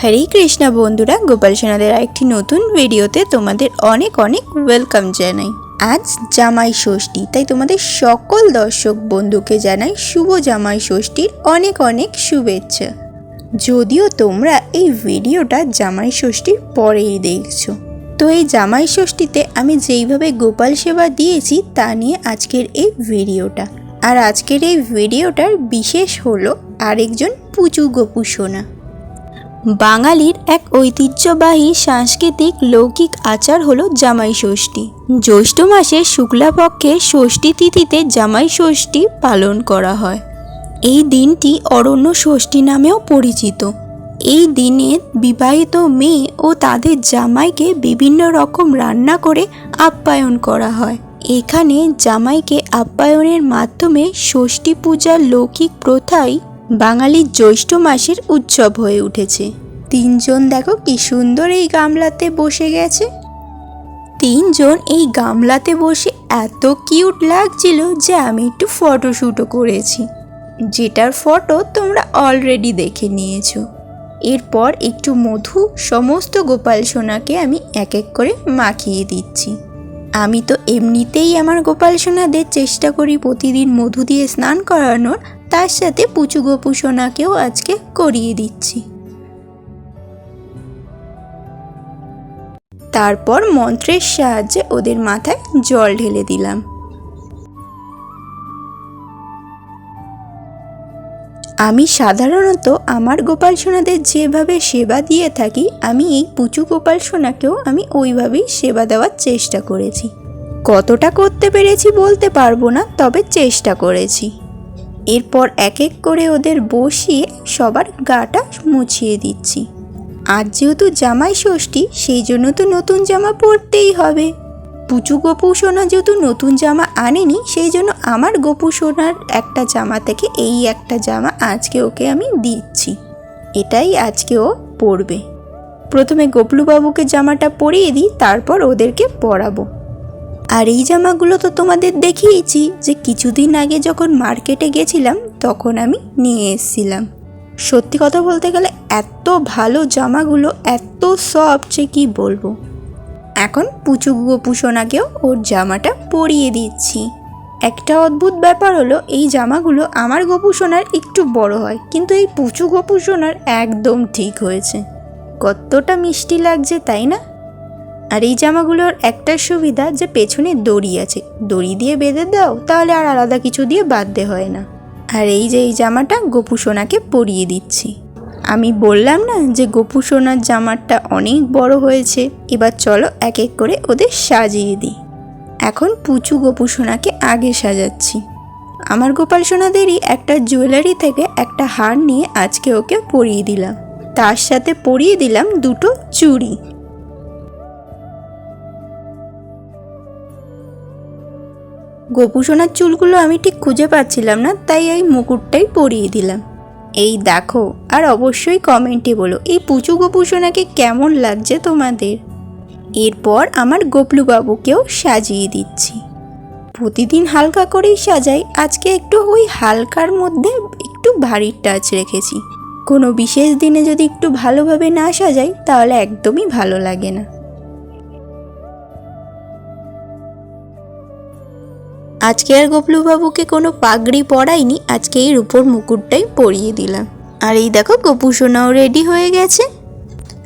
হরে কৃষ্ণা বন্ধুরা, গোপাল সোনাদের একটি নতুন ভিডিওতে তোমাদের অনেক অনেক ওয়েলকাম জানাই। আজ জামাই ষষ্ঠী, তাই তোমাদের সকল দর্শক বন্ধুকে জানাই শুভ জামাই ষষ্ঠীর অনেক অনেক শুভেচ্ছা। যদিও তোমরা এই ভিডিওটা জামাই ষষ্ঠীর পরেই দেখছ। তো এই জামাই ষষ্ঠীতে আমি যেইভাবে গোপাল সেবা দিয়েছি তা নিয়ে আজকের এই ভিডিওটা। আর আজকের এই ভিডিওটার বিশেষ হলো আরেকজন পুচু গোপু সোনা। বাঙালির এক ঐতিহ্যবাহী সাংস্কৃতিক লৌকিক আচার হলো জামাই ষষ্ঠী। জ্যৈষ্ঠ মাসে শুক্লাপক্ষে ষষ্ঠী তিথিতে জামাই ষষ্ঠী পালন করা হয়। এই দিনটি অরণ্য ষষ্ঠী নামেও পরিচিত। এই দিনে বিবাহিত মেয়ে ও তাদের জামাইকে বিভিন্ন রকম রান্না করে আপ্যায়ন করা হয়। এখানে জামাইকে আপ্যায়নের মাধ্যমে ষষ্ঠী পূজার লৌকিক প্রথাই বাঙালির জ্যৈষ্ঠ মাসের উৎসব হয়ে উঠেছে। তিনজন দেখো কি সুন্দর এই গামলাতে বসে গেছে। তিনজন এই গামলাতে বসে এত কিউট লাগছিল যে আমি একটু ফটোশ্যুটও করেছি। যেটার ফটো তোমরা অলরেডি দেখে নিয়েছো। এরপর একটু মধু, সমস্ত গোপাল সোনাকে আমি এক এক করে মাখিয়ে দিচ্ছি। আমি তো এমনিতেই আমার গোপাল সোনাদের চেষ্টা করি প্রতিদিন মধু দিয়ে স্নান করানোর তার সাথে পুচু গোপু সোনাকেও আজকে করিয়ে দিচ্ছি। তারপর মন্ত্রের সাহায্যে ওদের মাথায় জল ঢেলে দিলাম। আমি সাধারণত আমার গোপাল সোনাদের যেভাবে সেবা দিয়ে থাকি, আমি এই পুচু গোপাল সোনাকেও আমি ওইভাবেই সেবা দেওয়ার চেষ্টা করেছি। কতটা করতে পেরেছি বলতে পারব না, তবে চেষ্টা করেছি। এরপর এক এক করে ওদের বসিয়ে সবার গাটা মুছিয়ে দিচ্ছি। আজ যেহেতু জামাই ষষ্ঠী, সেই জন্য তো নতুন জামা পরতেই হবে। পুচু গোপু সোনা যেহেতু নতুন জামা আনেনি, সেই জন্য আমার গোপু সোনার একটা জামা থেকে এই একটা জামা আজকে ওকে আমি দিচ্ছি। এটাই আজকে ও পরবে। প্রথমে গোপলুবাবুকে জামাটা পরিয়ে দিই, তারপর ওদেরকে পরাবো। আর এই জামাগুলো তো তোমাদের দেখিয়েছি যে কিছুদিন আগে যখন মার্কেটে গেছিলাম, তখন আমি নিয়ে এসেছিলাম। সত্যি কথা বলতে গেলে এত ভালো জামাগুলো, এত সফট যে কি বলব। এখন পুচু গোপুসোনাকেও ওর জামাটা পরিয়ে দিচ্ছি। একটা অদ্ভুত ব্যাপার হলো, এই জামাগুলো আমার গোপুসোনার একটু বড় হয়, কিন্তু এই পুচু গোপুসোনার একদম ঠিক হয়েছে। কতটা মিষ্টি লাগছে, তাই না? আর এই জামাগুলোর একটা সুবিধা যে পেছনে দড়ি আছে। দড়ি দিয়ে বেঁধে দাও, তাহলে আর আলাদা কিছু দিয়ে বাঁধতে হয় না। আর এই যে এই জামাটা গোপু সোনাকে পরিয়ে দিচ্ছি। আমি বললাম না যে গোপু সোনার জামাটা অনেক বড় হয়েছে, এবার চলো এক এক করে ওদের সাজিয়ে দিই। এখন পুচু গোপু সোনাকে আগে সাজাচ্ছি। আমার গোপাল সোনাদেরই একটা জুয়েলারি থেকে একটা হার নিয়ে আজকে ওকে পরিয়ে দিলাম। তার সাথে পরিয়ে দিলাম দুটো চুড়ি। গোপুসোনার চুলগুলো আমি ঠিক খুঁজে পাচ্ছিলাম না, তাই এই মুকুটটাই পরিয়ে দিলাম। এই দেখো, আর অবশ্যই কমেন্টে বলো, এই পুচু গোপুসোনাকে কেমন লাগছে তোমাদের? এরপর আমার গোপলু বাবুকেও সাজিয়ে দিচ্ছি। প্রতিদিন হালকা করেই সাজাই, আজকে একটু ওই হালকার মধ্যে একটু ভারী টাচ রেখেছি। কোনো বিশেষ দিনে যদি একটু ভালোভাবে না সাজাই, তাহলে একদমই ভালো লাগে না। আজকে আর গোপলুবাবুকে কোনো পাগড়ি পরাইনি, আজকে এর উপর মুকুটটাই পরিয়ে দিলাম। আর এই দেখো গোপু সোনাও রেডি হয়ে গেছে।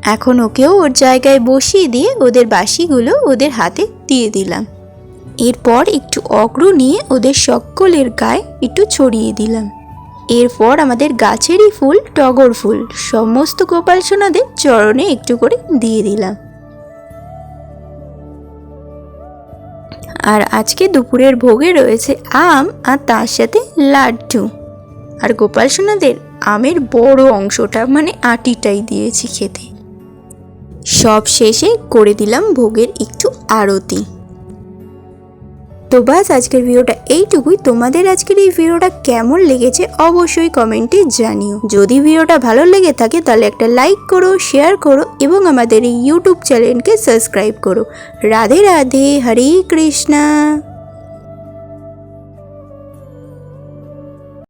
এখন ওকেও ওর জায়গায় বসিয়ে দিয়ে ওদের বাসিগুলো ওদের হাতে দিয়ে দিলাম। এরপর একটু অগ্র নিয়ে ওদের সকলের গায়ে একটু ছড়িয়ে দিলাম। এরপর আমাদের গাছেরই ফুল, টগর ফুল, সমস্ত গোপাল সোনাদের চরণে একটু করে দিয়ে দিলাম। আর আজকে দুপুরের ভোগে রয়েছে আম আর তার সাথে লাড্ডু। আর গোপাল সোনাদের আমের বড় অংশটা মানে আটিটাই দিয়েছি খেতে। সব শেষে করে দিলাম ভোগের একটু আরতি। তো বাস, আজকের ভিডিওটা এইটুকুই। তোমাদের আজকের এই ভিডিওটা কেমন লেগেছে অবশ্যই কমেন্টে জানিও। যদি ভিডিওটা ভালো লেগে থাকে, তাহলে একটা লাইক করো, শেয়ার করো এবং আমাদের এই ইউটিউব চ্যানেলকে সাবস্ক্রাইব করো। রাধে রাধে, হরে কৃষ্ণা।